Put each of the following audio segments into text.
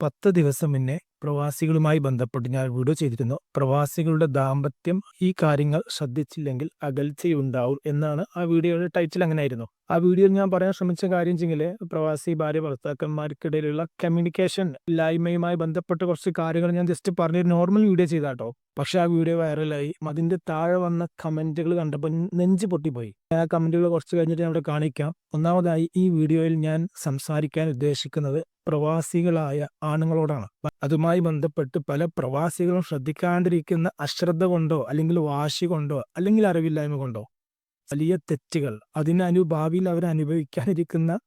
പത്ത് ദിവസം മുന്നേ പ്രവാസികളുമായി ബന്ധപ്പെട്ട് ഞാൻ വീഡിയോ ചെയ്തിരുന്നു. പ്രവാസികളുടെ ദാമ്പത്യം ഈ കാര്യങ്ങൾ ശ്രദ്ധിച്ചില്ലെങ്കിൽ അകൽച്ചയുണ്ടാവും എന്നാണ് ആ വീഡിയോയുടെ ടൈറ്റിൽ അങ്ങനെ ആയിരുന്നു ആ വീഡിയോയിൽ ഞാൻ പറയാൻ ശ്രമിച്ച കാര്യം വെച്ചെങ്കിൽ പ്രവാസി ഭാര്യ ഭർത്താക്കന്മാർക്കിടയിലുള്ള കമ്മ്യൂണിക്കേഷൻ ഇല്ലായ്മയുമായി ബന്ധപ്പെട്ട കുറച്ച് കാര്യങ്ങൾ ഞാൻ ജസ്റ്റ് പറഞ്ഞൊരു നോർമൽ വീഡിയോ ചെയ്താട്ടോ. പക്ഷെ ആ വീഡിയോ വൈറലായി അതിന്റെ താഴെ വന്ന കമന്റുകൾ കണ്ടപ്പോൾ നെഞ്ച് പൊട്ടിപ്പോയി. ആ കമന്റുകൾ കുറച്ച് കഴിഞ്ഞിട്ട് ഞാൻ ഇവിടെ കാണിക്കാം. ഒന്നാമതായി ഈ വീഡിയോയിൽ ഞാൻ സംസാരിക്കാൻ ഉദ്ദേശിക്കുന്നത് പ്രവാസികളായ ആണുങ്ങളോടാണ്. അതുമായി ബന്ധപ്പെട്ട് പല പ്രവാസികളും ശ്രദ്ധിക്കാണ്ടിരിക്കുന്ന അശ്രദ്ധ കൊണ്ടോ അല്ലെങ്കിൽ വാശി കൊണ്ടോ അല്ലെങ്കിൽ അറിവില്ലായ്മ കൊണ്ടോ വലിയ തെറ്റുകൾ അതിന് ഭാവിയിൽ അവർ അനുഭവിക്കാനിരിക്കുന്ന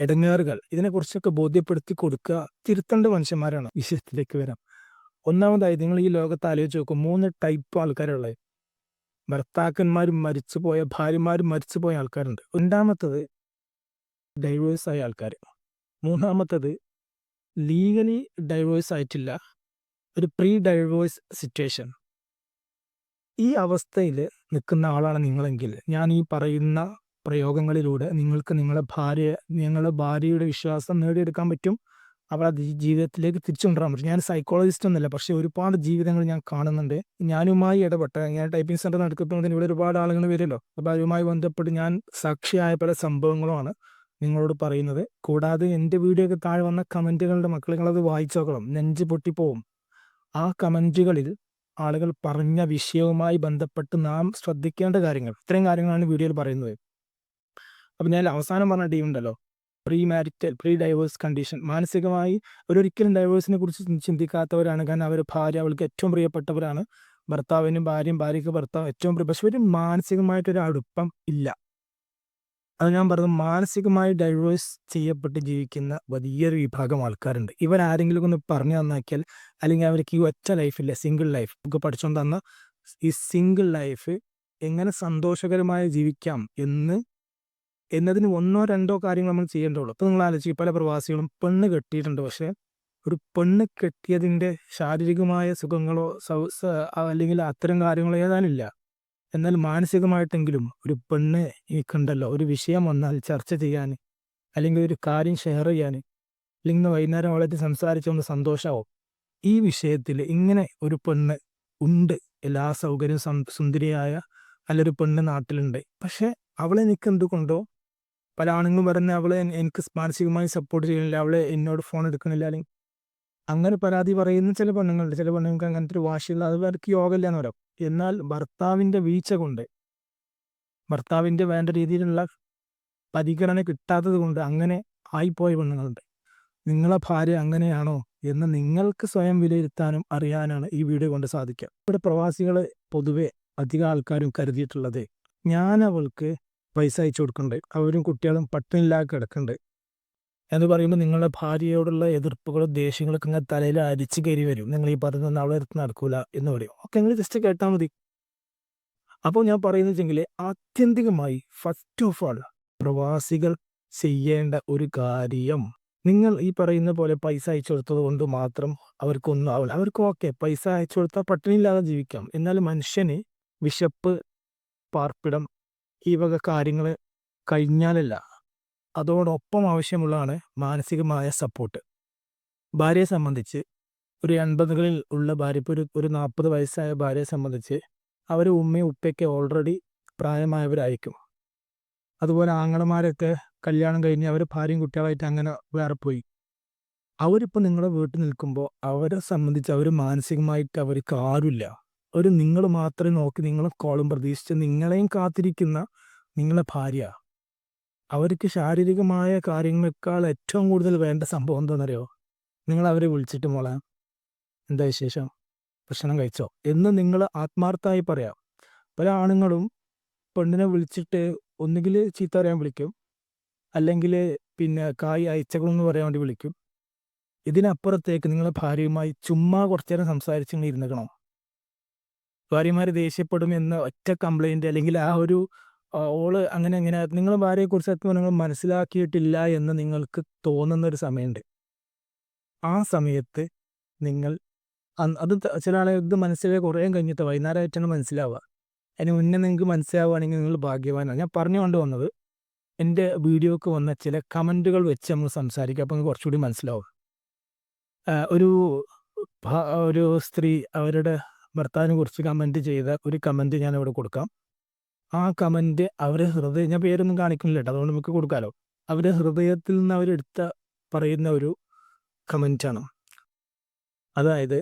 ഇടങ്ങേറുകൾ ഇതിനെക്കുറിച്ചൊക്കെ ബോധ്യപ്പെടുത്തി കൊടുക്കുക തിരുത്തേണ്ട മനുഷ്യന്മാരാണ് വിശേഷത്തിലേക്ക് വരാം. ഒന്നാമതായി നിങ്ങൾ ഈ ലോകത്ത് ആലോചിച്ച് നോക്കും മൂന്ന് ടൈപ്പ് ആൾക്കാരുള്ളത് ഭർത്താക്കന്മാരും മരിച്ചുപോയ ഭാര്യമാരും മരിച്ചുപോയ ആൾക്കാരുണ്ട്. രണ്ടാമത്തത് ഡൈവേഴ്സായ ആൾക്കാർ മൂന്നാമത്തത് ലീഗലി ഡൈവേഴ്സ് ആയിട്ടില്ല. ഒരു പ്രീ ഡൈവേഴ്സ് സിറ്റുവേഷൻ ഈ അവസ്ഥയിൽ നിൽക്കുന്ന ആളാണ് നിങ്ങളെങ്കിൽ ഞാൻ ഈ പറയുന്ന പ്രയോഗങ്ങളിലൂടെ നിങ്ങൾക്ക് നിങ്ങളുടെ ഭാര്യ നിങ്ങളുടെ ഭാര്യയുടെ വിശ്വാസം നേടിയെടുക്കാൻ പറ്റും. അവളെ ജീവിതത്തിലേക്ക് തിരിച്ചു കൊണ്ടുവരാൻ പറ്റും. ഞാൻ സൈക്കോളജിസ്റ്റ് ഒന്നുമല്ല പക്ഷെ ഒരുപാട് ജീവിതങ്ങൾ ഞാൻ കാണുന്നുണ്ട്. ഞാനുമായി ഇടപെട്ട ഞാൻ ടൈപ്പിംഗ് സെന്റർ നടക്കുമ്പോൾ ഇവിടെ ഒരുപാട് ആളുകൾ വരുമല്ലോ അപ്പോൾ അതുമായി ബന്ധപ്പെട്ട് ഞാൻ സാക്ഷിയായ പല സംഭവങ്ങളുമാണ്. നിങ്ങളോട് പറയുന്നത്. കൂടാതെ എന്റെ വീഡിയോക്ക് താഴെ വന്ന കമന്റുകളുടെ മക്കൾ നിങ്ങളത് വായിച്ചു നോക്കണം. നെഞ്ച് പൊട്ടിപ്പോവും. ആ കമന്റുകളിൽ ആളുകൾ പറഞ്ഞ വിഷയവുമായി ബന്ധപ്പെട്ട് നാം ശ്രദ്ധിക്കേണ്ട കാര്യങ്ങൾ. ഇത്രയും കാര്യങ്ങളാണ് വീഡിയോയിൽ പറയുന്നത്. അപ്പം ഞാൻ അവസാനം പറഞ്ഞ ടീം ഉണ്ടല്ലോ. Pre marital pre divorce condition. മാനസികമായി ഒരിക്കലും ഡൈവേഴ്സിനെ കുറിച്ച് ചിന്തിക്കാത്തവരാണ്. കാരണം അവർ ഭാര്യ അവൾക്ക് ഏറ്റവും പ്രിയപ്പെട്ടവരാണ്. ഭർത്താവിനും ഭാര്യയും ഭാര്യയ്ക്ക് ഭർത്താവ് ഏറ്റവും പ്രിയ പക്ഷെ ഒരു മാനസികമായിട്ടൊരു അടുപ്പം ഇല്ല. അത് ഞാൻ പറഞ്ഞത് മാനസികമായി ഡൈവേഴ്സ് ചെയ്യപ്പെട്ട് ജീവിക്കുന്ന വലിയൊരു വിഭാഗം ആൾക്കാരുണ്ട്. ഇവർ ആരെങ്കിലും ഒന്ന് പറഞ്ഞു തന്നാക്കിയാൽ അല്ലെങ്കിൽ അവർക്ക് ഈ ഒറ്റ ലൈഫില്ല സിംഗിൾ ലൈഫ് ഒക്കെ പഠിച്ചുകൊണ്ട് തന്ന ഈ സിംഗിൾ ലൈഫ് എങ്ങനെ സന്തോഷകരമായി ജീവിക്കാം എന്ന് എന്നതിന് ഒന്നോ രണ്ടോ കാര്യങ്ങൾ നമ്മൾ ചെയ്യേണ്ടുള്ളൂ ഇപ്പം നിങ്ങൾ ആലോചിക്കും പല പ്രവാസികളും പെണ്ണ് കെട്ടിയിട്ടുണ്ട്. പക്ഷേ ഒരു പെണ്ണ് കെട്ടിയതിന്റെ ശാരീരികമായ സുഖങ്ങളോ അല്ലെങ്കിൽ അത്തരം കാര്യങ്ങളോ ഏതാനില്ല എന്നാൽ മാനസികമായിട്ടെങ്കിലും ഒരു പെണ്ണ് എനിക്കുണ്ടല്ലോ. ഒരു വിഷയം വന്നാൽ ചർച്ച ചെയ്യാൻ അല്ലെങ്കിൽ ഒരു കാര്യം ഷെയർ ചെയ്യാൻ അല്ലെങ്കിൽ ഇന്ന് വൈകുന്നേരം വളരെ സംസാരിച്ചൊന്ന് സന്തോഷമാവും. ഈ വിഷയത്തിൽ ഇങ്ങനെ ഒരു പെണ്ണ് ഉണ്ട്. എല്ലാ സൗകര്യവും സുന്ദരിയായ നല്ലൊരു പെണ്ണ് നാട്ടിലുണ്ട്. പക്ഷെ അവളെ എനിക്ക് എന്തുകൊണ്ടോ പല ആണുങ്ങളും പറഞ്ഞ അവളെ എനിക്ക് മാനസികമായി സപ്പോർട്ട് ചെയ്യുന്നില്ല. അവളെ എന്നോട് ഫോൺ എടുക്കുന്നില്ല. അല്ലെങ്കിൽ അങ്ങനെ പരാതി പറയുന്ന ചില പെണ്ണുങ്ങളുണ്ട്. ചില പെണ്ണുങ്ങൾക്ക് അങ്ങനത്തെ ഒരു വാശിയുള്ള അത് അവർക്ക് യോഗമില്ല എന്ന് പറയാം. എന്നാൽ ഭർത്താവിന്റെ വീഴ്ച കൊണ്ട് ഭർത്താവിന്റെ വേണ്ട രീതിയിലുള്ള പരിഗണന കിട്ടാത്തത് കൊണ്ട് അങ്ങനെ ആയിപ്പോയ പെണ്ണുങ്ങളുണ്ട്. നിങ്ങളെ ഭാര്യ അങ്ങനെയാണോ എന്ന് നിങ്ങൾക്ക് സ്വയം വിലയിരുത്താനും അറിയാനാണ് ഈ വീഡിയോ കൊണ്ട് സാധിക്കുക. ഇവിടെ പ്രവാസികൾ പൊതുവെ അധികം ആൾക്കാരും കരുതിയിട്ടുള്ളത് ഞാൻ അവൾക്ക് പൈസ അയച്ചു കൊടുക്കുന്നുണ്ട്. അവരും കുട്ടികളും പട്ടിണില്ലാതെ കിടക്കുന്നുണ്ട്. എന്ന് പറയുമ്പോൾ നിങ്ങളുടെ ഭാര്യയോടുള്ള എതിർപ്പുകളും ദേഷ്യങ്ങളൊക്കെ ഇങ്ങനെ തലയിൽ അരിച്ചു കയറി വരും. നിങ്ങൾ ഈ പറയുന്ന നാളെ അടുത്ത് നടക്കൂല എന്ന് പറയും. ഒക്കെ നിങ്ങൾ ജസ്റ്റ് കേട്ടാൽ മതി. അപ്പോൾ ഞാൻ പറയുന്നത് വെച്ചെങ്കിൽ ആത്യന്തികമായി ഫസ്റ്റ് ഓഫ് ഓൾ പ്രവാസികൾ ചെയ്യേണ്ട ഒരു കാര്യം നിങ്ങൾ ഈ പറയുന്ന പോലെ പൈസ അയച്ചു കൊടുത്തത് കൊണ്ട് മാത്രം അവർക്കൊന്നും ആവില്ല അവർക്ക് ഓക്കെ പൈസ അയച്ചു കൊടുത്താൽ പട്ടിണിയില്ലാതെ ജീവിക്കാം. എന്നാൽ മനുഷ്യന് വിശപ്പ് പാർപ്പിടം ഈ വക കാര്യങ്ങൾ കഴിഞ്ഞാലല്ല. അതോടൊപ്പം ആവശ്യമുള്ളതാണ് മാനസികമായ സപ്പോർട്ട്. ഭാര്യയെ സംബന്ധിച്ച് ഒരു എൺപതുകളിൽ ഉള്ള ഭാര്യ ഒരു ഒരു നാൽപ്പത് വയസ്സായ ഭാര്യയെ സംബന്ധിച്ച് അവർ ഉമ്മയും ഉപ്പയൊക്കെ ഓൾറെഡി പ്രായമായവരായിരിക്കും. അതുപോലെ ആങ്ങളമാരൊക്കെ കല്യാണം കഴിഞ്ഞ് അവർ ഭാര്യയും കുട്ടികളായിട്ട് അങ്ങനെ വേറെ പോയി. അവരിപ്പോൾ നിങ്ങളുടെ വീട്ടിൽ നിൽക്കുമ്പോൾ അവരെ സംബന്ധിച്ച് അവർ മാനസികമായിട്ട് അവർക്ക് ആരുമില്ല. ഒരു നിങ്ങൾ മാത്രമേ നോക്കി നിങ്ങളെ കോളും പ്രതീക്ഷിച്ച് നിങ്ങളെയും കാത്തിരിക്കുന്ന നിങ്ങളെ ഭാര്യ. അവർക്ക് ശാരീരികമായ കാര്യങ്ങളെക്കാൾ ഏറ്റവും കൂടുതൽ വേണ്ട സംഭവം എന്താണെന്നറിയോ നിങ്ങൾ അവരെ വിളിച്ചിട്ട് മോളെ എന്താ വിശേഷം? ഭക്ഷണം കഴിച്ചോ? എന്ന് നിങ്ങൾ ആത്മാർത്ഥമായി പറയാം. പല ആണുങ്ങളും പെണ്ണിനെ വിളിച്ചിട്ട് ഒന്നുകിൽ ചീത്ത പറയാൻ വിളിക്കും അല്ലെങ്കിൽ പിന്നെ കായ് അയച്ചകളെന്ന് പറയാൻ വേണ്ടി വിളിക്കും. ഇതിനപ്പുറത്തേക്ക് നിങ്ങളെ ഭാര്യയുമായി ചുമ്മാ കുറച്ചു നേരം സംസാരിച്ചിങ്ങനെ ഇരുന്നിക്കണോ ഭാര്യമാർ ദേഷ്യപ്പെടും എന്ന ഒറ്റ കംപ്ലൈന്റ് അല്ലെങ്കിൽ ആ ഒരു ഓൾ അങ്ങനെ അങ്ങനെ നിങ്ങൾ ഭാര്യയെക്കുറിച്ച് സത്യം നിങ്ങൾ മനസ്സിലാക്കിയിട്ടില്ല എന്ന് നിങ്ങൾക്ക് തോന്നുന്ന ഒരു സമയമുണ്ട്. ആ സമയത്ത് നിങ്ങൾ അത് ചില ആളെ ഇത് മനസ്സിലായി കുറേ കഴിഞ്ഞിട്ട് വൈകുന്നേരമായിട്ടാണ് മനസ്സിലാവുക. അതിന് മുന്നേ നിങ്ങൾക്ക് മനസ്സിലാവുകയാണെങ്കിൽ നിങ്ങൾ ഭാഗ്യവാനാണ്. ഞാൻ പറഞ്ഞു കൊണ്ട് വന്നത് എന്റെ വീഡിയോക്ക് വന്ന ചില കമന്റുകൾ വെച്ച് നമ്മൾ സംസാരിക്കുക. അപ്പം കുറച്ചുകൂടി മനസ്സിലാവും. ഒരു ഒരു സ്ത്രീ അവരുടെ ഭർത്താവിനെ കുറിച്ച് കമന്റ് ചെയ്ത ഒരു കമന്റ് ഞാനിവിടെ കൊടുക്കാം. ആ കമന്റ് അവരെ ഹൃദയം ഞാൻ പേരൊന്നും കാണിക്കുന്നില്ല കേട്ടോ അതുകൊണ്ട് നമുക്ക് കൊടുക്കാലോ. അവരെ ഹൃദയത്തിൽ നിന്ന് അവരെടുത്ത പറയുന്ന ഒരു കമന്റാണ് അതായത്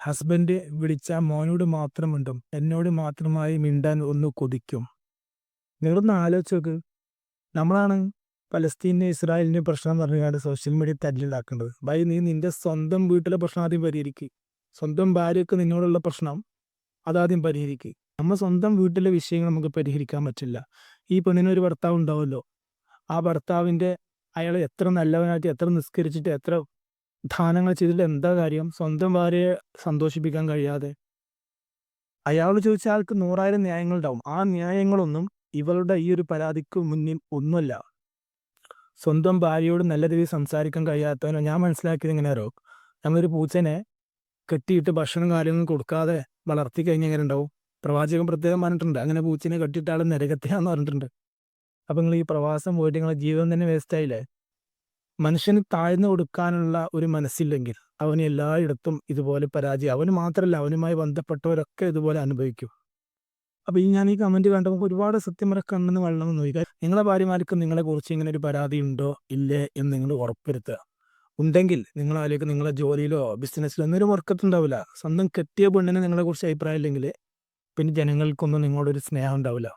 ഹസ്ബൻഡ് വിളിച്ച മോനോട് മാത്രം മിണ്ടും എന്നോട് മാത്രമായി മിണ്ടാൻ ഒന്ന് കൊതിക്കും. നിങ്ങളൊന്ന് ആലോചിച്ച് നോക്ക്. നമ്മളാണ് പലസ്തീനെ ഇസ്രായേലിന്റെ പ്രശ്നം പറഞ്ഞാണ്ട് സോഷ്യൽ മീഡിയ തല്ലുണ്ടാക്കേണ്ടത് ബൈ നീ നിന്റെ സ്വന്തം വീട്ടിലെ പ്രശ്നം ആദ്യം പരിഹരിക്കുക സ്വന്തം ഭാര്യയ്ക്ക് നിന്നോടുള്ള പ്രശ്നം അതാദ്യം പരിഹരിക്കുക നമ്മൾ സ്വന്തം വീട്ടിലെ വിഷയങ്ങൾ നമുക്ക് പരിഹരിക്കാൻ പറ്റില്ല. ഈ പെണ്ണിനൊരു ഭർത്താവ് ഉണ്ടാവുമല്ലോ. ആ ഭർത്താവിന്റെ അയാൾ എത്ര നല്ലവനായിട്ട് എത്ര നിസ്കരിച്ചിട്ട് എത്ര ദാനങ്ങൾ ചെയ്തിട്ട് എന്താ കാര്യം? സ്വന്തം ഭാര്യയെ സന്തോഷിപ്പിക്കാൻ കഴിയാതെ. അയാൾ ചോദിച്ച ആൾക്ക് നൂറായിരം ന്യായങ്ങളുണ്ടാവും. ആ ന്യായങ്ങളൊന്നും ഇവളുടെ ഈ ഒരു പരാതിക്ക് മുന്നിൽ ഒന്നുമല്ല. സ്വന്തം ഭാര്യയോട് നല്ല രീതിയിൽ സംസാരിക്കാൻ കഴിയാത്തവനോ? ഞാൻ മനസ്സിലാക്കിയത് എങ്ങനെയാരോ നമ്മളൊരു പൂച്ചനെ കെട്ടിയിട്ട് ഭക്ഷണം കാര്യങ്ങളും കൊടുക്കാതെ വളർത്തി കഴിഞ്ഞെങ്ങനെ ഉണ്ടാവും? പ്രവാചകൻ പ്രത്യേകം പറഞ്ഞിട്ടുണ്ട്. അങ്ങനെ പൂച്ചിനെ കെട്ടിയിട്ട് ആൾ നരകത്തിലാന്ന് പറഞ്ഞിട്ടുണ്ട്. അപ്പൊ നിങ്ങൾ ഈ പ്രവാസം പോയിട്ട് നിങ്ങളെ ജീവിതം തന്നെ വേസ്റ്റ് ആയില്ലേ? മനുഷ്യന് താഴ്ന്നു കൊടുക്കാനുള്ള ഒരു മനസ്സില്ലെങ്കിൽ അവന് എല്ലായിടത്തും ഇതുപോലെ പരാജയം. അവന് മാത്രമല്ല അവനുമായി ബന്ധപ്പെട്ടവരൊക്കെ ഇതുപോലെ അനുഭവിക്കും. അപ്പൊ ഈ ഞാൻ ഈ കമന്റ് കണ്ടപ്പോൾ ഒരുപാട് സത്യം വരെ കണ്ണെന്ന് വെള്ളം നോക്കി നിങ്ങളെ ഭാര്യമാർക്ക് നിങ്ങളെ കുറിച്ച് ഇങ്ങനെ ഒരു പരാതി ഉണ്ടോ? ഇല്ലേ? എന്ന് നിങ്ങൾ ഉറപ്പുവരുത്തുക. ഉണ്ടെങ്കിൽ നിങ്ങൾ അതിലേക്ക് നിങ്ങളെ ജോലിയിലോ ബിസിനസ്സിലോ എന്നൊരു വർക്കത്തുണ്ടാവില്ല സ്വന്തം കെട്ടിയ പെണ്ണിന് നിങ്ങളെ കുറിച്ച് അഭിപ്രായം ഇല്ലെങ്കിൽ പിന്നെ ജനങ്ങൾക്കൊന്നും നിങ്ങളോടൊരു സ്നേഹം ഉണ്ടാവില്ല.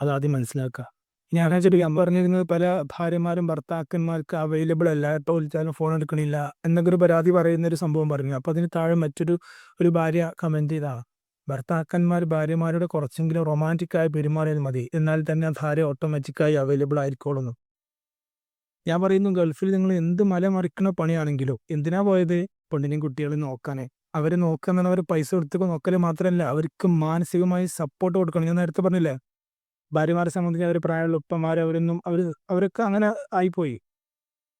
അതാദ്യം മനസ്സിലാക്കുക. ഇനി വെച്ചിട്ട് ഞാൻ പറഞ്ഞിരുന്നത് പല ഭാര്യമാരും ഭർത്താക്കന്മാർക്ക് അവൈലബിൾ അല്ല എപ്പോൾ വിളിച്ചാലും ഫോൺ എടുക്കണില്ല എന്നൊക്കെ ഒരു പരാതി പറയുന്ന ഒരു സംഭവം പറഞ്ഞു. അപ്പോൾ അതിന് താഴെ മറ്റൊരു ഒരു ഭാര്യ കമന്റ് ചെയ്താണ്. ഭർത്താക്കന്മാർ ഭാര്യമാരോട് കുറച്ചെങ്കിലും റൊമാന്റിക് ആയി പെരുമാറിയാൽ മതി. എന്നാൽ തന്നെ ആ ഭാര്യ ഓട്ടോമാറ്റിക്കായി അവൈലബിൾ ആയിരിക്കോളുന്നു. ഞാൻ പറയുന്നു ഗൾഫിൽ നിങ്ങൾ എന്ത് മല മറിക്കണ പണിയാണെങ്കിലും എന്തിനാ പോയത്? പെണ്ണിനെയും കുട്ടികളെയും നോക്കാനേ. അവരെ നോക്കുന്ന അവർ പൈസ കൊടുത്ത് നോക്കൽ മാത്രമല്ല അവർക്ക് മാനസികമായി സപ്പോർട്ട് കൊടുക്കണം. ഞാൻ നേരത്തെ പറഞ്ഞില്ലേ ഭാര്യമാരെ സംബന്ധിച്ച് അവർ പ്രായമുള്ള ഉപ്പന്മാർ അവരൊന്നും അവർ അവരൊക്കെ അങ്ങനെ ആയിപ്പോയി.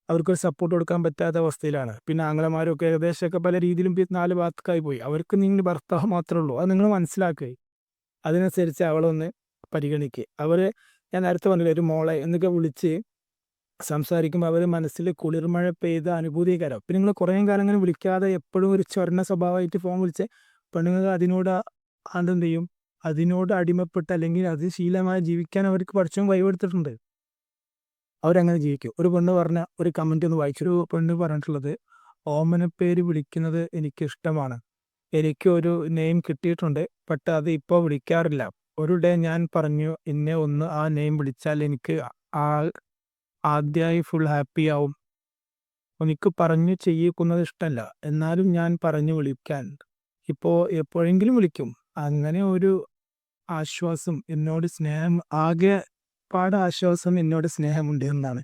അവർക്കൊരു സപ്പോർട്ട് കൊടുക്കാൻ പറ്റാത്ത അവസ്ഥയിലാണ്. പിന്നെ ആംഗ്ലമാരൊക്കെ ഏകദേശമൊക്കെ പല രീതിയിലും നാല് ഭാഗത്തേക്കായി പോയി അവർക്ക് നിങ്ങൾ ഭർത്താവ് മാത്രമേ ഉള്ളൂ. അത് നിങ്ങൾ മനസ്സിലാക്കി. അതിനനുസരിച്ച് അവളൊന്ന് പരിഗണിക്കുക അവരെ ഞാൻ നേരത്തെ പറഞ്ഞില്ലേ ഒരു മോളെ എന്നൊക്കെ വിളിച്ച് സംസാരിക്കുമ്പോൾ അവർ മനസ്സിൽ കുളിർമഴ പെയ്ത അനുഭൂതികരം. പിന്നെ നിങ്ങൾ കുറേ കാലം അങ്ങനെ വിളിക്കാതെ എപ്പോഴും ഒരു ചൊരണ സ്വഭാവമായിട്ട് ഫോൺ വിളിച്ച് പെണ്ണുങ്ങൾ അതിനോട് അതെന്ത് ചെയ്യും അതിനോട് അടിമപ്പെട്ട് അല്ലെങ്കിൽ അത് ശീലമായി ജീവിക്കാൻ അവർക്ക് പഠിച്ചും വൈവെടുത്തിട്ടുണ്ട് അവരങ്ങനെ ജീവിക്കും. ഒരു പെണ്ണ് പറഞ്ഞ ഒരു കമന്റ് ഒന്ന് വായിച്ചൊരു പെണ്ണ് പറഞ്ഞിട്ടുള്ളത് ഓമന പേര് വിളിക്കുന്നത് എനിക്കിഷ്ടമാണ്. എനിക്ക് ഒരു നെയിം കിട്ടിയിട്ടുണ്ട് ബട്ട് അത് ഇപ്പോൾ വിളിക്കാറില്ല. ഒരു ഡേ ഞാൻ പറഞ്ഞു എന്നെ ഒന്ന് ആ നെയിം വിളിച്ചാൽ എനിക്ക് ആ ആദ്യമായി ഫുൾ ഹാപ്പി ആവും. എനിക്ക് പറഞ്ഞു ചെയ്യിക്കുന്നത് ഇഷ്ടമല്ല എന്നാലും ഞാൻ പറഞ്ഞു വിളിക്കാൻ. ഇപ്പോൾ എപ്പോഴെങ്കിലും വിളിക്കും. അങ്ങനെ ഒരു ആശ്വാസം എന്നോട് സ്നേഹം ആകെ പാട് ആശ്വാസം എന്നോട് സ്നേഹമുണ്ട് എന്നാണ്.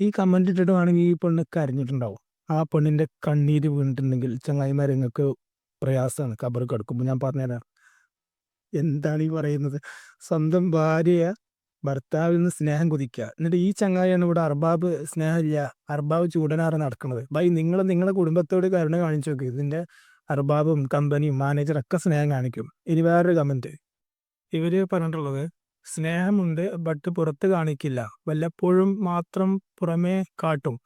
ഈ കമന്റ് ഇട്ടിട്ടുവാണെങ്കിൽ ഈ പെണ്ണ് കരഞ്ഞിട്ടുണ്ടാവും. ആ പെണ്ണിന്റെ കണ്ണീര് വീണിട്ടുണ്ടെങ്കിൽ ചങ്ങായിമാരെ നിങ്ങൾക്ക് പ്രയാസമാണ്. കബർ കിടക്കുമ്പോൾ ഞാൻ പറഞ്ഞുതരാം. എന്താണ് ഈ പറയുന്നത്? സ്വന്തം ഭാര്യയെ ഭർത്താവിൽ നിന്ന് സ്നേഹം കുതിക്കുക. എന്നിട്ട് ഈ ചങ്ങായിയാണ് ഇവിടെ അർബാബ് സ്നേഹമില്ല. അർബാബ് ചൂടനാറ് നടക്കുന്നത് ബൈ നിങ്ങൾ നിങ്ങളുടെ കുടുംബത്തോട് കരുണ കാണിച്ചു നോക്കി. ഇതിന്റെ അർബാബും കമ്പനിയും മാനേജറും ഒക്കെ സ്നേഹം കാണിക്കും. ഇനി വേറൊരു കമന്റ് ഇവർ പറഞ്ഞിട്ടുള്ളത് സ്നേഹമുണ്ട് ബട്ട് പുറത്ത് കാണിക്കില്ല. വല്ലപ്പോഴും മാത്രം പുറമേ കാട്ടും.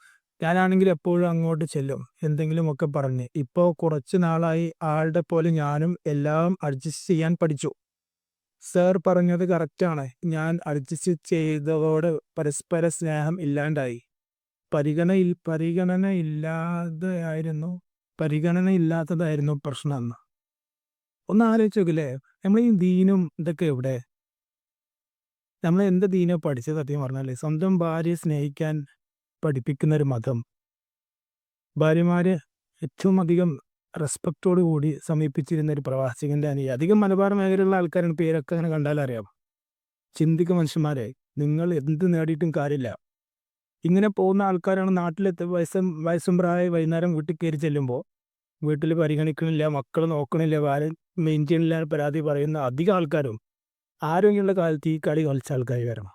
ഞാനാണെങ്കിൽ എപ്പോഴും അങ്ങോട്ട് ചെല്ലും. എന്തെങ്കിലുമൊക്കെ പറഞ്ഞ്. ഇപ്പോൾ കുറച്ച് നാളായി ആളുടെ പോലെ ഞാനും എല്ലാം അഡ്ജസ്റ്റ് ചെയ്യാൻ പഠിച്ചു. സർ പറഞ്ഞത് കറക്റ്റാണ് ഞാൻ അഡ്ജസ്റ്റ് ചെയ്തതോടെ പരസ്പര സ്നേഹം ഇല്ലാണ്ടായി. പരിഗണയിൽ പരിഗണന ഇല്ലാതെയായിരുന്നു പരിഗണന ഇല്ലാത്തതായിരുന്നു പ്രശ്നം അന്ന്. ഒന്ന് ആലോചിച്ച് നോക്കില്ലേ? നമ്മൾ ഈ ദീനും ഇതൊക്കെ എവിടെ? നമ്മൾ എന്ത് ദീനോ പഠിച്ചത് സത്യം പറഞ്ഞാലേ? സ്വന്തം ഭാര്യയെ സ്നേഹിക്കാൻ പഠിപ്പിക്കുന്ന ഒരു മതം. ഭാര്യമാര് ഏറ്റവും അധികം റെസ്പെക്റ്റോട് കൂടി സമീപിച്ചിരുന്ന ഒരു പ്രവാസികന്റെ അനിയ അധികം മലബാർ മേഖലയിലുള്ള ആൾക്കാരാണ് പേരൊക്കെ അങ്ങനെ കണ്ടാൽ അറിയാം ചിന്തിക്ക മനുഷ്യന്മാരെ നിങ്ങൾ എന്ത് നേടിയിട്ടും കാര്യമില്ല. ഇങ്ങനെ പോകുന്ന ആൾക്കാരാണ് നാട്ടിലെത്തി വയസ്സും വയസ്സും പ്രായം വൈകുന്നേരം വീട്ടിൽ കയറി ചെല്ലുമ്പോൾ വീട്ടിൽ പരിഗണിക്കണില്ല മക്കൾ നോക്കണില്ല വാര മെയിൻ ചെയ്യണില്ല പരാതി പറയുന്ന അധികം ആൾക്കാരും ആരോഗ്യമുള്ള കാലത്ത് ഈ കളി കളിച്ച ആൾക്കാർ വരണം.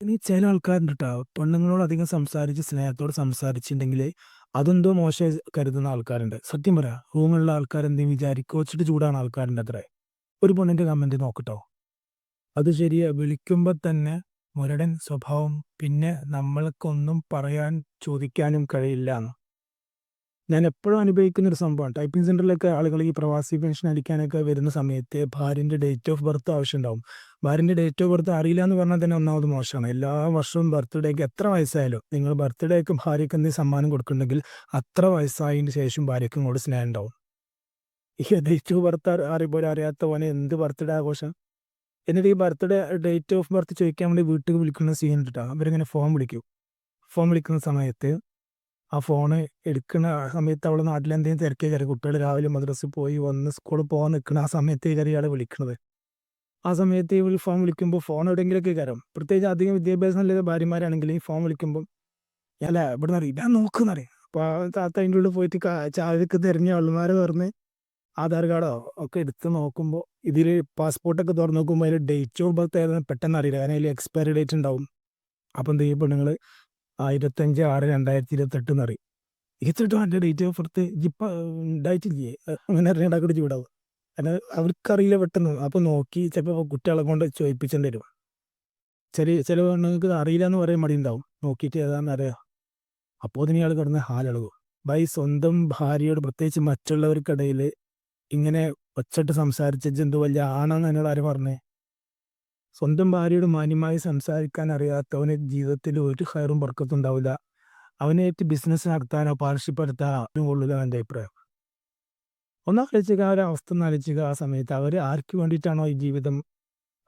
ഇനി ചില ആൾക്കാരുണ്ട് കേട്ടോ പെണ്ണുങ്ങളോട് അധികം സംസാരിച്ച് സ്നേഹത്തോട് സംസാരിച്ചിട്ടുണ്ടെങ്കിൽ അതെന്തോ മോശം കരുതുന്ന ആൾക്കാരുണ്ട്. സത്യം പറ റൂമിലുള്ള ആൾക്കാർ എന്തെങ്കിലും വിചാരിക്കോ? വെച്ചിട്ട് ചൂടാണ് ആൾക്കാരുണ്ട് അത്രേ. ഒരു പൊണ്ണിന്റെ കമന്റ് നോക്കട്ടോ. അത് ശരിയാ വിളിക്കുമ്പോൾ തന്നെ മുരടൻ സ്വഭാവം പിന്നെ നമ്മൾക്കൊന്നും പറയാൻ ചോദിക്കാനും കഴിയില്ല എന്ന്. ഞാൻ എപ്പോഴും അനുഭവിക്കുന്ന ഒരു സംഭവമാണ് ടൈപ്പിംഗ് സെന്ററിലൊക്കെ ആളുകൾ ഈ പ്രവാസി പെൻഷൻ അടിക്കാനൊക്കെ വരുന്ന സമയത്ത് ഭാര്യന്റെ ഡേറ്റ് ഓഫ് ബർത്ത് ആവശ്യമുണ്ടാവും. ഭാര്യന്റെ ഡേറ്റ് ഓഫ് ബർത്ത് അറിയില്ല എന്ന് പറഞ്ഞാൽ തന്നെ ഒന്നാമത് മോശമാണ്. എല്ലാ വർഷവും ബർത്ത്ഡേക്ക് എത്ര വയസ്സായാലും നിങ്ങൾ ബർത്ത്ഡേക്ക് ഭാര്യയ്ക്ക് എന്തെങ്കിലും സമ്മാനം കൊടുക്കുന്നുണ്ടെങ്കിൽ അത്ര വയസ്സായതിന് ശേഷം ഭാര്യയ്ക്ക് ഇങ്ങോട്ട് സ്നേഹം ഉണ്ടാവും ഈ ഡേറ്റ് ഓഫ് ബർത്ത് അറിയുമ്പോൾ അറിയാത്ത പോലെ എന്ത് ബർത്ത്ഡേ ആഘോഷം? എന്നിട്ട് ഈ ബർത്ത്ഡേ ഡേറ്റ് ഓഫ് ബർത്ത് ചോദിക്കാൻ വേണ്ടി വീട്ടിൽ വിളിക്കുന്ന സീൻ ഇട്ടാ അവരിങ്ങനെ ഫോം വിളിക്കും. ഫോം വിളിക്കുന്ന സമയത്ത് ആ ഫോണ് എടുക്കുന്ന സമയത്ത് അവളെ നാട്ടിൽ എന്തെങ്കിലും തിരക്കേ കയറി കുട്ടികൾ രാവിലെ മദ്രസിൽ പോയി വന്ന് സ്കൂളിൽ പോകാൻ നിൽക്കുന്ന ആ സമയത്ത് കയറി ഇയാളെ വിളിക്കുന്നത് ആ സമയത്ത് ഈ ഫോൺ വിളിക്കുമ്പോൾ ഫോൺ എവിടെയെങ്കിലുമൊക്കെ കയറും. പ്രത്യേകിച്ച് അധികം വിദ്യാഭ്യാസം ഇല്ലാത്ത ഭാര്യമാരാണെങ്കിൽ ഈ ഫോൺ വിളിക്കുമ്പോൾ അല്ല ഇവിടെ നിന്ന് അറിയാം ഞാൻ നോക്കുന്നറിയാം അപ്പോൾ ആ താത്ത അതിന്റെ ഉള്ളിൽ പോയിട്ട് ചാവക്ക് തിരഞ്ഞ ആളുമാരെ തുറന്ന് ആധാർ കാർഡോ ഒക്കെ എടുത്ത് നോക്കുമ്പോൾ ഇതിൽ പാസ്പോർട്ടൊക്കെ തുറന്ന് നോക്കുമ്പോൾ അതിൽ ഡേറ്റ് ഓഫ് ബർത്ത് ഏതാണ് പെട്ടെന്ന് അറിയില്ല. കാരണം അതിൽ എക്സ്പയറി ഡേറ്റ് ഉണ്ടാവും. അപ്പം എന്ത് ചെയ്യും പെണ്ണുങ്ങൾ ഇരുപത്തഞ്ച് ആറ് രണ്ടായിരത്തി ഇരുപത്തെട്ട് എന്ന് അറിയും ഇരുപത്തെട്ട് എന്റെ ഡേറ്റ് ഓഫ് ബർത്ത് ഇപ്പം ഉണ്ടായിട്ടില്ലേ അങ്ങനെ അറിയാണ്ടാക്കി ചൂടാവും കാരണം അവർക്കറിയില്ല പെട്ടെന്ന്. അപ്പോൾ നോക്കി ചിലപ്പോൾ കുട്ടികളെ കൊണ്ട് ചോദിപ്പിച്ചേണ്ടി വരും. ചെറിയ ചില പെണ്ണുങ്ങൾക്ക് അറിയില്ല എന്ന് പറയാൻ മടി ഉണ്ടാവും നോക്കിയിട്ട് ഏതാണെന്ന് അറിയാം. അപ്പോൾ അതിന് ഇയാൾ കിടന്ന് ഹാലളകും. ബൈ സ്വന്തം ഭാര്യയോട് പ്രത്യേകിച്ച് മറ്റുള്ളവർക്കിടയിൽ ഇങ്ങനെ ഒച്ചട്ട് സംസാരിച്ച എന്തോ വലിയ ആണെന്ന് എന്നോട് ആര് പറഞ്ഞേ? സ്വന്തം ഭാര്യയോട് മാന്യമായി സംസാരിക്കാൻ അറിയാത്തവന് ജീവിതത്തിൽ ഒരു ഹയറും പുറക്കത്തും ഉണ്ടാവില്ല. അവനായിട്ട് ബിസിനസ് നടത്താനോ പാർട്ണർഷിപ്പ് നടത്താനോ കൊള്ളില്ല എന്റെ അഭിപ്രായം. ഒന്നാലോചിക്കുക ആ ഒരു അവസ്ഥ ഒന്നാലോചിക്കുക ആ സമയത്ത് അവർ ആർക്ക് വേണ്ടിയിട്ടാണോ ഈ ജീവിതം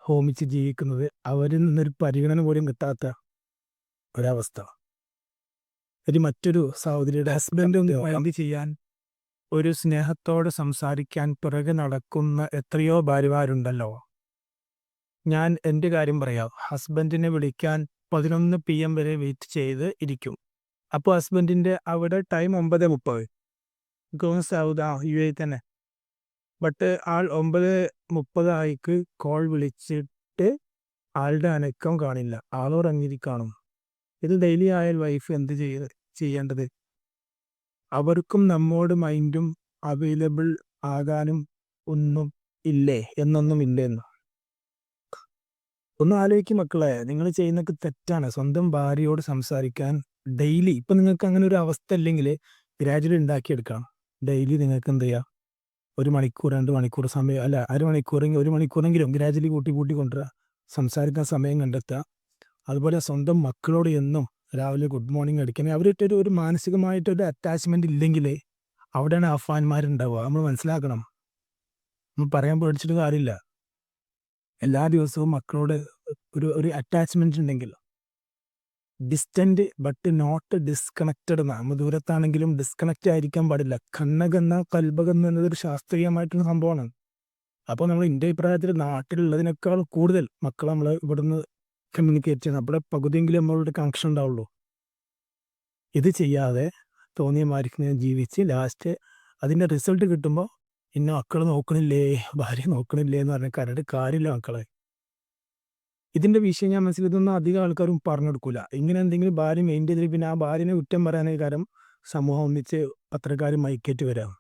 ഹോമിച്ച് ജീവിക്കുന്നത്? അവരിൽ നിന്നൊരു പരിഗണന പോലും കിട്ടാത്ത ഒരവസ്ഥ. ഒരു മറ്റൊരു സഹോദരിയുടെ ഹസ്ബൻഡ് ചെയ്യാൻ ഒരു സ്നേഹത്തോടെ സംസാരിക്കാൻ പിറകെ നടക്കുന്ന എത്രയോ ഭാര്യമാരുണ്ടല്ലോ. ഞാൻ എന്റെ കാര്യം പറയാം. ഹസ്ബൻഡിനെ വിളിക്കാൻ പതിനൊന്ന് പി എം വരെ വെയിറ്റ് ചെയ്ത് ഇരിക്കും. അപ്പോൾ ഹസ്ബൻഡിന്റെ അവിടെ ടൈം ഒമ്പത് മുപ്പത്. ഗോൺ സൗദ യു എ തന്നെ. ബട്ട് ആൾ ഒമ്പത് മുപ്പതായിക്ക് കോൾ വിളിച്ചിട്ട് ആളുടെ അനക്കം കാണില്ല. ആളുറങ്ങിയിരിക്കാണും ഇത് ഡെയിലി ആയാൽ വൈഫ് എന്ത് ചെയ്യ ചെയ്യേണ്ടത്? അവർക്കും നമ്മോട് മൈൻഡും അവൈലബിൾ ആകാനും ഒന്നും ഇല്ലേ? എന്നൊന്നും ഇല്ലെന്ന്? ഒന്ന് ആലോചിക്കും മക്കളെ നിങ്ങൾ ചെയ്യുന്നൊക്കെ തെറ്റാണ്. സ്വന്തം ഭാര്യയോട് സംസാരിക്കാൻ ഡെയിലി ഇപ്പം നിങ്ങൾക്ക് അങ്ങനെ ഒരു അവസ്ഥ അല്ലെങ്കിൽ ഗ്രാജുവലി ഉണ്ടാക്കിയെടുക്കണം ഡെയിലി നിങ്ങൾക്ക് എന്ത് ചെയ്യുക ഒരു മണിക്കൂർ രണ്ട് മണിക്കൂർ സമയം അല്ല അരമണിക്കൂറെങ്കിൽ ഒരു മണിക്കൂറെങ്കിലും ഗ്രാജുവലി കൂട്ടി കൂട്ടി കൊണ്ടുവരിക സംസാരിക്കാൻ സമയം കണ്ടെത്തുക. അതുപോലെ സ്വന്തം മക്കളോട് എന്നും രാവിലെ ഗുഡ് മോർണിംഗ് അടിക്കണേ. അവരിട്ടൊരു ഒരു മാനസികമായിട്ടൊരു അറ്റാച്ച്മെന്റ് ഇല്ലെങ്കിൽ അവിടെയാണ് അഫാന്മാരുണ്ടാവുക നമ്മൾ മനസ്സിലാക്കണം. നമ്മൾ പറയാൻ പേടിച്ചിട്ട് കാര്യമില്ല. എല്ലാ ദിവസവും മക്കളോട് ഒരു ഒരു അറ്റാച്ച്മെന്റ് ഉണ്ടെങ്കിൽ ഡിസ്റ്റന്റ് ബട്ട് നോട്ട് ഡിസ്കണക്റ്റഡ് നമ്മൾ ദൂരത്താണെങ്കിലും ഡിസ്കണക്റ്റ് ആയിരിക്കാൻ പാടില്ല. കണ്ണകന്ന കൽബകന്ന എന്നതൊരു ശാസ്ത്രീയമായിട്ടുള്ള സംഭവമാണ്. അപ്പോൾ നമ്മൾ എന്റെ അഭിപ്രായത്തിൽ നാട്ടിലുള്ളതിനേക്കാൾ കൂടുതൽ മക്കൾ നമ്മൾ ഇവിടുന്ന് കമ്മ്യൂണിക്കേറ്റ് ചെയ്യണം അവിടെ പകുതിയെങ്കിലും നമ്മളോട് കണക്ഷൻ ഉണ്ടാവുള്ളൂ. ഇത് ചെയ്യാതെ തോന്നിയ മാരിക്ക് ജീവിച്ച് ലാസ്റ്റ് അതിന്റെ റിസൾട്ട് കിട്ടുമ്പോൾ ഇന്ന മക്കൾ നോക്കണില്ലേ? ഭാര്യ നോക്കണില്ലേ എന്ന് പറഞ്ഞ കരട് കാര്യമില്ല മക്കളെ. ഇതിന്റെ വിഷയം ഞാൻ മനസ്സിലാക്കുന്ന അധികം ആൾക്കാരും പറഞ്ഞെടുക്കൂല ഇങ്ങനെ എന്തെങ്കിലും ഭാര്യ മെയിൻ ചെയ്തിട്ട് പിന്നെ ആ ഭാര്യനെ കുറ്റം പറയാനേ കാരണം സമൂഹം ഒന്നിച്ച് പത്രക്കാർ മൈക്കേറ്റ് വരാം.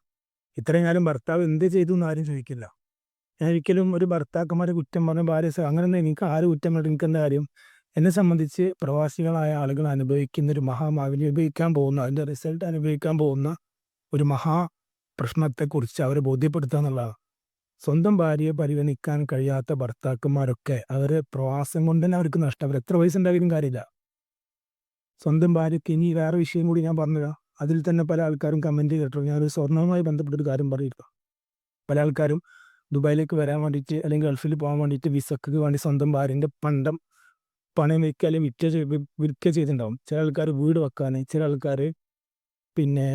ഇത്രയും കാലം ഭർത്താവ് എന്ത് ചെയ്തു എന്ന് ആരും ചോദിക്കില്ല. ഞാൻ ഒരിക്കലും ഒരു ഭർത്താക്കന്മാരെ കുറ്റം പറഞ്ഞ ഭാര്യ അങ്ങനെ എനിക്ക് ആര് കുറ്റം പറഞ്ഞു എനിക്ക് എന്താ കാര്യം? എന്നെ സംബന്ധിച്ച് പ്രവാസികളായ ആളുകൾ അനുഭവിക്കുന്ന ഒരു മഹാമാവിനെ അനുഭവിക്കാൻ പോകുന്ന അതിന്റെ റിസൾട്ട് അനുഭവിക്കാൻ പോകുന്ന ഒരു മഹാ പ്രശ്നത്തെക്കുറിച്ച് അവരെ ബോധ്യപ്പെടുത്തുക എന്നുള്ളതാണ്. സ്വന്തം ഭാര്യയെ പരിഗണിക്കാൻ കഴിയാത്ത ഭർത്താക്കന്മാരൊക്കെ അവർ പ്രവാസം കൊണ്ട് തന്നെ അവർക്ക് നഷ്ടം. അവർ എത്ര വയസ്സുണ്ടായാലും കാര്യമില്ല. സ്വന്തം ഭാര്യയ്ക്ക് ഇനി വേറെ വിഷയം കൂടി ഞാൻ പറഞ്ഞുതരാം. അതിൽ തന്നെ പല ആൾക്കാരും കമന്റ് ഞാൻ ഞാനൊരു സ്വർണവുമായി ബന്ധപ്പെട്ടൊരു കാര്യം പറഞ്ഞിരുന്നു. പല ആൾക്കാരും ദുബായിലേക്ക് വരാൻ വേണ്ടിയിട്ട് അല്ലെങ്കിൽ ഗൾഫിൽ പോകാൻ വേണ്ടിയിട്ട് വിസക്ക് വേണ്ടി സ്വന്തം ഭാര്യന്റെ പണ്ടം പണയം വയ്ക്കുക അല്ലെങ്കിൽ വിറ്റ വിൽക്കുക ചെയ്തിട്ടുണ്ടാവും. ചില ആൾക്കാർ വീട് വെക്കാൻ ചില ആൾക്കാർ പിന്നെ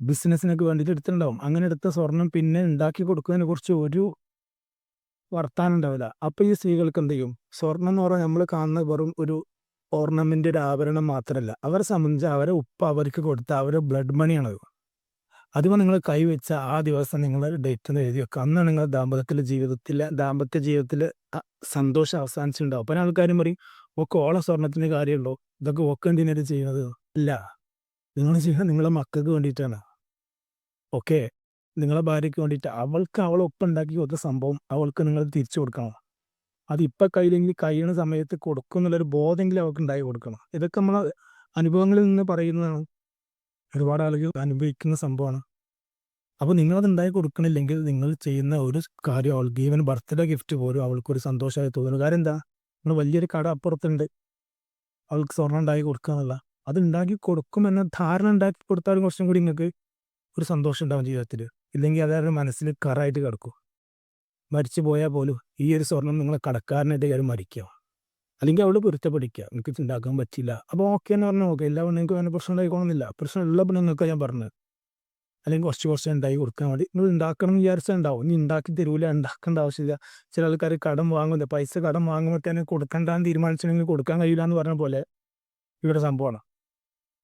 ബിസിനസ്സിനൊക്കെ വേണ്ടിയിട്ട് എടുത്തിട്ടുണ്ടാവും. അങ്ങനെ എടുത്ത സ്വർണം പിന്നെ ഉണ്ടാക്കി കൊടുക്കുന്നതിനെ കുറിച്ച് ഒരു വർത്താനം ഉണ്ടാവില്ല. അപ്പോൾ ഈ സ്ത്രീകൾക്ക് എന്ത് ചെയ്യും? സ്വർണം എന്ന് പറഞ്ഞാൽ നമ്മൾ കാണുന്ന വെറും ഒരു ഓർണമെന്റ് ഒരു ആഭരണം മാത്രമല്ല. അവരെ സംബന്ധിച്ച് അവരെ ഉപ്പ് അവർക്ക് കൊടുത്ത അവരെ ബ്ലഡ് മണിയാണത് അതുമ്പോൾ നിങ്ങൾ കൈവച്ച ആ ദിവസം നിങ്ങൾ ഡേറ്റ് എഴുതി വെക്കുക അന്ന് നിങ്ങൾ ദാമ്പത്യത്തിലെ ജീവിതത്തിലെ ദാമ്പത്യ ജീവിതത്തിൽ സന്തോഷം അവസാനിച്ചിട്ടുണ്ടാവും. അപ്പം ആൾക്കാരും പറയും ഒക്കെ ഓള സ്വർണത്തിന്റെ കാര്യമുള്ളൂ ഇതൊക്കെ ഒക്കെ എന്തിനായിട്ട് ചെയ്യുന്നത്? അല്ല നിങ്ങൾ ചെയ്യുന്നത് നിങ്ങളെ മക്കൾക്ക് വേണ്ടിയിട്ടാണ്. ഓക്കെ. നിങ്ങളെ ഭാര്യയ്ക്ക് വേണ്ടിയിട്ട് അവൾക്ക് അവൾ ഒപ്പം ഉണ്ടാക്കി കൊടുത്ത സംഭവം അവൾക്ക് നിങ്ങൾ തിരിച്ചു കൊടുക്കണം. അത് ഇപ്പം കയ്യിലെങ്കിൽ കഴിയുന്ന സമയത്ത് കൊടുക്കും എന്നുള്ളൊരു ബോധമെങ്കിലും അവൾക്ക് ഉണ്ടായി കൊടുക്കണം. ഇതൊക്കെ നമ്മൾ അനുഭവങ്ങളിൽ നിന്ന് പറയുന്നതാണ്. ഒരുപാട് ആളുകൾ അനുഭവിക്കുന്ന സംഭവമാണ്. അപ്പോൾ നിങ്ങളത് ഉണ്ടായി കൊടുക്കണില്ലെങ്കിൽ നിങ്ങൾ ചെയ്യുന്ന ഒരു കാര്യം അവൾക്ക് ഈവൻ ബർത്ത്ഡേ ഗിഫ്റ്റ് പോലും അവൾക്കൊരു സന്തോഷമായി തോന്നുന്നു. കാര്യം എന്താ? നമ്മൾ വലിയൊരു കട അപ്പുറത്തുണ്ട്. അവൾക്ക് സ്വർണം ഉണ്ടാക്കി കൊടുക്കുക എന്നുള്ള. അത് ഉണ്ടാക്കി കൊടുക്കുമെന്ന ധാരണ ഉണ്ടാക്കി കൊടുത്താലും കുറച്ചും കൂടി നിങ്ങൾക്ക് ഒരു സന്തോഷം ഉണ്ടാവും ജീവിതത്തിൽ ഇല്ലെങ്കിൽ അതൊരു മനസ്സിൽ കറായിട്ട് കിടക്കും. മരിച്ചു പോയാൽ പോലും ഈ ഒരു സ്വർണം നിങ്ങളെ കടക്കാരനായിട്ട് കാര്യം മരിക്കുക അല്ലെങ്കിൽ അവൾ പൊരുത്തപ്പെടിക്കുക നിങ്ങൾക്ക് ഉണ്ടാക്കാൻ പറ്റില്ല അപ്പോൾ ഓക്കെ എന്ന് പറഞ്ഞാൽ ഓക്കെ എല്ലാം നിങ്ങൾക്ക് വേണ്ട പ്രശ്നം ഉണ്ടായിക്കോണമെന്നില്ല പ്രശ്നം ഉള്ളപ്പോൾ നിങ്ങൾക്ക് ഞാൻ പറഞ്ഞത്. അല്ലെങ്കിൽ കുറച്ച് കുറച്ച് ഉണ്ടാക്കി കൊടുക്കാൻ വേണ്ടി നിങ്ങൾ ഉണ്ടാക്കണം എന്ന് വിചാരിച്ചാൽ ഉണ്ടാവും. ഇനി ഉണ്ടാക്കി തരൂല ഉണ്ടാക്കേണ്ട ആവശ്യമില്ല. ചില ആൾക്കാർ കടം വാങ്ങുന്നത് പൈസ കടം വാങ്ങുമ്പോൾ തന്നെ കൊടുക്കണ്ടെന്ന് തീരുമാനിച്ചിട്ടുണ്ടെങ്കിൽ കൊടുക്കാൻ കഴിയില്ല എന്ന് പറഞ്ഞ പോലെ ഇവിടെ സംഭവമാണ്.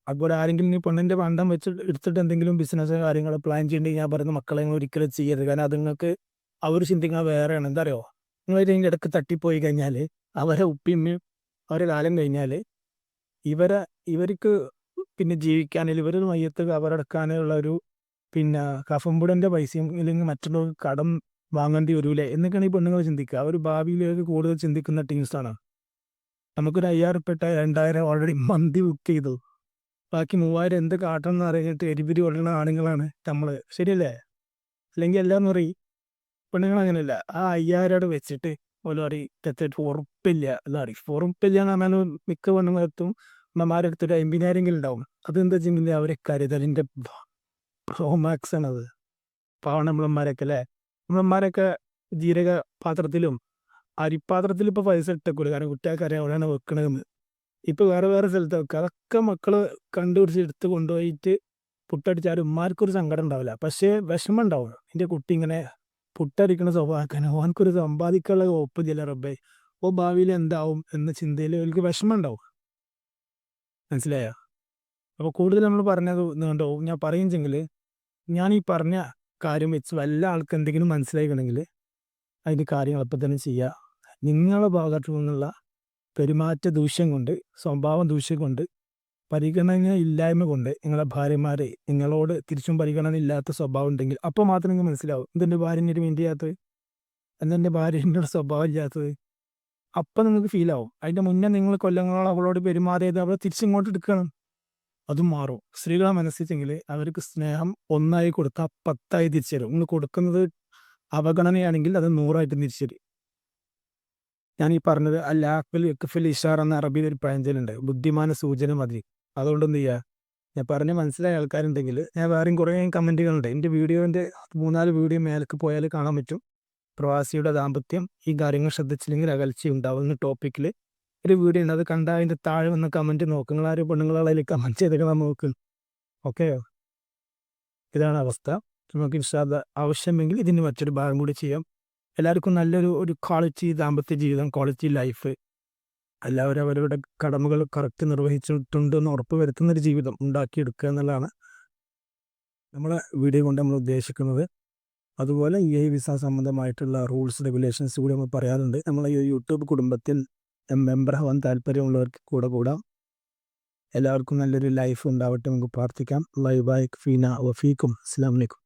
അതുപോലെ ആരെങ്കിലും ഈ പെണ്ണിന്റെ പണ്ടം വെച്ച് എടുത്തിട്ട് എന്തെങ്കിലും ബിസിനസ് കാര്യങ്ങൾ പ്ലാൻ ചെയ്യേണ്ടെങ്കിൽ ഞാൻ പറയുന്ന മക്കളെ ഒരിക്കലും ചെയ്യരുത്. കാരണം അത് നിങ്ങൾക്ക് അവർ ചിന്തിക്കുന്ന വേറെയാണ്. എന്താ അറിയോ നിങ്ങൾ ഇതിന്റെ ഇടയ്ക്ക് തട്ടിപ്പോയി കഴിഞ്ഞാൽ അവരെ ഉപ്പിയമ്മയും അവരെ കാലം കഴിഞ്ഞാൽ ഇവരെ ഇവർക്ക് പിന്നെ ജീവിക്കാനില്ല. ഇവർ മയ്യത്ത് കവറടക്കാനുള്ള ഒരു പിന്നെ കഫംപുടന്റെ പൈസയും ഇല്ലെങ്കിൽ മറ്റുള്ളവർക്ക് കടം വാങ്ങേണ്ടി വരൂലേ? എന്നൊക്കെയാണ് ഈ പെണ്ണുങ്ങൾ ചിന്തിക്കുക. അവർ ഭാവിയിലേക്ക് കൂടുതൽ ചിന്തിക്കുന്ന ടീംസാണ് നമുക്കൊരു അയ്യായിരം ഉറുപ്പിട്ട രണ്ടായിരം ഓൾറെഡി മന്തി ബുക്ക് ചെയ്തു. ബാക്കി മൂവായിരം എന്ത് കാട്ടണം എന്ന് അറിഞ്ഞിട്ട് എരിപിരി കൊള്ളുന്ന ആണുങ്ങളാണ് നമ്മൾ ശരിയല്ലേ? അല്ലെങ്കിൽ എല്ലാം പറയും പെണ്ണുങ്ങൾ അങ്ങനെയല്ല. ആ അയ്യായിരം വെച്ചിട്ട് ഓരോ അറി തെറ്റിട്ട് ഉറപ്പില്ല എന്താ പറയും. ഉറപ്പില്ല എന്ന് പറഞ്ഞാൽ മിക്ക പെണ്ണുങ്ങളെത്തും അമ്മമാരെടുത്തൊരു അമ്പതിനായിരമെങ്കിലും ഉണ്ടാവും. അതെന്താ വെച്ചിട്ടുണ്ടെങ്കിൽ അവരെ കരുതലിന്റെ ആണ് ആണത് പാവണ നമ്മളന്മാരൊക്കെ അല്ലേ? നമ്മളന്മാരൊക്കെ ജീരക പാത്രത്തിലും അരിപ്പാത്രത്തിൽ ഇപ്പോൾ പൈസ ഇട്ടേക്കൂല കാരണം കുട്ടികൾക്ക് അറിയാം എവിടെയാണ് വെക്കണതെന്ന്. ഇപ്പോൾ വേറെ വേറെ സ്ഥലത്ത് വെക്കുക അതൊക്കെ മക്കൾ കണ്ടുപിടിച്ച് എടുത്ത് കൊണ്ടുപോയിട്ട് പുട്ടടിച്ചാൽ ഉമ്മാർക്കൊരു സങ്കടം ഉണ്ടാവില്ല. പക്ഷേ വിഷമം ഉണ്ടാവും. എന്റെ കുട്ടി ഇങ്ങനെ പുട്ടടിക്കണ സ്വഭാവക്കാൻ ഓനക്കൊരു സമ്പാദിക്കാനുള്ള ഒപ്പില്ല റബ്ബേ. ഓ ഭാവിയിൽ എന്താവും എന്ന ചിന്തയിൽ അവർക്ക് വിഷമം ഉണ്ടാവും. മനസ്സിലായോ? അപ്പോൾ കൂടുതൽ നമ്മൾ പറഞ്ഞത് കണ്ടോ ഞാൻ പറയുമെങ്കിൽ ഞാൻ ഈ പറഞ്ഞ കാര്യം വെച്ച് വല്ല ആൾക്ക് എന്തെങ്കിലും മനസ്സിലാക്കണമെങ്കിൽ അതിന്റെ കാര്യങ്ങൾ അപ്പം തന്നെ ചെയ്യുക നിങ്ങളുടെ ഭാഗത്തു നിന്നുള്ള പെരുമാറ്റ ദൂഷ്യം കൊണ്ട് സ്വഭാവം ദൂഷ്യം കൊണ്ട് പരിഗണന ഇല്ലായ്മ കൊണ്ട് നിങ്ങളുടെ ഭാര്യമാരെ നിങ്ങളോട് തിരിച്ചും പരിഗണന ഇല്ലാത്ത സ്വഭാവം ഉണ്ടെങ്കിൽ അപ്പോൾ മാത്രം നിങ്ങൾക്ക് മനസ്സിലാവും. എന്തെന്റെ ഭാര്യന്റെ ഒരു മിണ്ടിയാത്തത് എന്തെന്റെ ഭാര്യന്റെ സ്വഭാവം ഇല്ലാത്തത്? അപ്പം നിങ്ങൾക്ക് ഫീൽ ആവും. അതിന്റെ മുന്നേ നിങ്ങൾ കൊല്ലങ്ങളോളം അവളോട് പെരുമാറിയത് അവളെ തിരിച്ചിങ്ങോട്ട് എടുക്കണം. അതും മാറും. സ്ത്രീകളെ മനസ്സിച്ചെങ്കിൽ അവർക്ക് സ്നേഹം ഒന്നായി കൊടുത്താൽ പത്തായി തിരിച്ചു തരും. നിങ്ങൾ കൊടുക്കുന്നത് അവഗണനയാണെങ്കിൽ അത് നൂറായിട്ട് തിരിച്ചുതരും ഞാൻ ഈ പറഞ്ഞത് അല്ലാഖിൽ യക്കഫിൽ ഇഷാർ എന്ന അറബിയിൽ ഒരു പഴഞ്ചലുണ്ട് ബുദ്ധിമാന സൂചന മതി. അതുകൊണ്ട് എന്ത് ചെയ്യുക ഞാൻ പറഞ്ഞ മനസ്സിലായ ആൾക്കാരുണ്ടെങ്കിൽ ഞാൻ വേറെയും കുറേ കമന്റുകളുണ്ട്. എന്റെ വീഡിയോന്റെ മൂന്നാൽ വീഡിയോ മേലേക്ക് പോയാൽ കാണാൻ പറ്റും. പ്രവാസിയുടെ ദാമ്പത്യം ഈ കാര്യങ്ങൾ ശ്രദ്ധിച്ചില്ലെങ്കിൽ അകൽച്ച ഉണ്ടാവുന്ന ടോപ്പിക്കിൽ ഒരു വീഡിയോ ഉണ്ട്. അത് കണ്ട അതിന്റെ താഴെ വന്ന കമന്റ് നോക്കുക ആരും പെണ്ണുങ്ങളതിൽ കമന്റ് ചെയ്തേക്കണം നോക്ക്. ഓക്കെ? ഇതാണ് അവസ്ഥ. നമുക്ക് ഇൻഷാദ് ആവശ്യമെങ്കിൽ ഇതിന് മറ്റൊരു ഭാഗം കൂടി ചെയ്യാം. എല്ലാവർക്കും നല്ലൊരു ഒരു ക്വാളിറ്റി ദാമ്പത്യ ജീവിതം ക്വാളിറ്റി ലൈഫ് എല്ലാവരും അവരവരുടെ കടമകൾ കറക്റ്റ് നിർവഹിച്ചിട്ടുണ്ടെന്ന് ഉറപ്പ് വരുത്തുന്നൊരു ജീവിതം ഉണ്ടാക്കിയെടുക്കുക എന്നുള്ളതാണ് നമ്മളെ വീഡിയോ കൊണ്ട് നമ്മൾ ഉദ്ദേശിക്കുന്നത്. അതുപോലെ ഈ വിസ സംബന്ധമായിട്ടുള്ള റൂൾസ് റെഗുലേഷൻസ് കൂടി നമ്മൾ പറയാറുണ്ട്. നമ്മൾ ഈ യൂട്യൂബ് കുടുംബത്തിൽ മെമ്പർ ആവാൻ താല്പര്യമുള്ളവർക്ക് കൂടെ കൂടാം. എല്ലാവർക്കും നല്ലൊരു ലൈഫ് ഉണ്ടാവട്ടെ നമുക്ക് പ്രാർത്ഥിക്കാം. ലൈബായ് ഫീന വഫീക്കും അസ്സാം വലൈക്കും